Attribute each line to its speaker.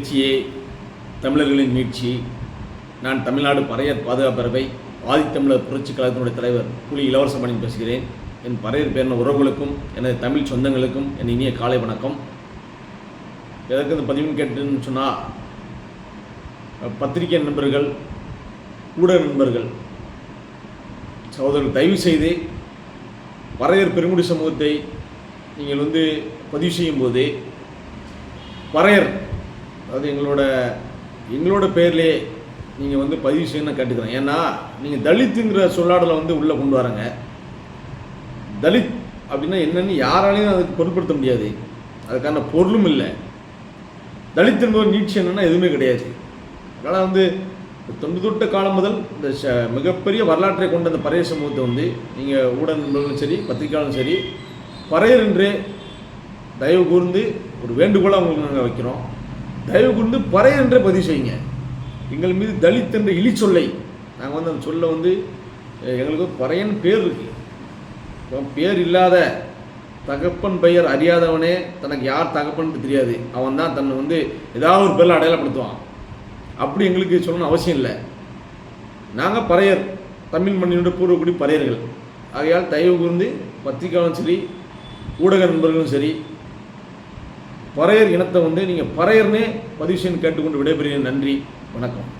Speaker 1: எழுச்சியே தமிழர்களின் மீட்சி. நான் தமிழ்நாடு பறையர் பாதுகாப்பறவை ஆதித்தமிழர் புரட்சி கழகத்தினுடைய தலைவர் புலி இளவரசமணியன் பேசுகிறேன். என் பறையர் பேரின உறவுகளுக்கும் எனது தமிழ் சொந்தங்களுக்கும் என் இனிய காலை வணக்கம். எதற்கு இந்த பதிவுன்னு கேட்டுன்னு சொன்னால் பத்திரிகை நண்பர்கள் ஊடக நண்பர்கள் சகோதரர்கள் தயவு செய்து பறையர் பெருங்குடி சமூகத்தை நீங்கள் வந்து பதிவு செய்யும்போது பறையர் அதாவது எங்களோட எங்களோட பேர்லேயே நீங்கள் வந்து பதிவு செய்யணும் கேட்டுக்கிறேன். ஏன்னா நீங்கள் தலித்துங்கிற சொல்லாடலை வந்து உள்ளே கொண்டு வரங்க தலித் அப்படின்னா என்னன்னு யாராலையும் அதுக்கு பொருட்படுத்த முடியாது. அதுக்கான பொருளும் இல்லை. தலித் என்பவர் நீட்சி என்னென்னா எதுவுமே கிடையாது. அதனால் வந்து தொண்டு தொட்ட காலம் முதல் இந்த ச மிகப்பெரிய வரலாற்றை கொண்ட அந்த பறைய சமூகத்தை வந்து நீங்கள் ஊடக நண்பர்களும் சரி பத்திரிகையாளரும் சரி பறையர் என்று தயவு கூர்ந்து ஒரு வேண்டுகோளாக உங்களுக்கு நாங்கள் வைக்கிறோம். தயவு கூர்ந்து பறையர் என்றே பதிவு செய்யுங்க. எங்கள் மீது தலித் என்ற இழிச்சொல்லை. நாங்கள் வந்து அந்த சொல்ல வந்து எங்களுக்கு பறையன் பேர் இருக்கு. பேர் இல்லாத தகப்பன் பெயர் அறியாதவனே தனக்கு யார் தகப்பன்னு தெரியாது. அவன் தான் தன்னை வந்து ஏதாவது ஒரு பேரில் அடையாளப்படுத்துவான். அப்படி எங்களுக்கு சொல்லணும்னு அவசியம் இல்லை. நாங்கள் பறையர் தமிழ் மண்ணினுடைய பூர்வக்குடி பறையர்கள். ஆகையால் தயவு கூர்ந்து பத்திரிகையாளரும் சரி ஊடக நண்பர்களும் சரி பறையர் இனத்தை வந்து நீங்கள் பறையர்னே பதிவு செய்யணும் கேட்டுக்கொண்டு விடைபெறுகிறேன். நன்றி. வணக்கம்.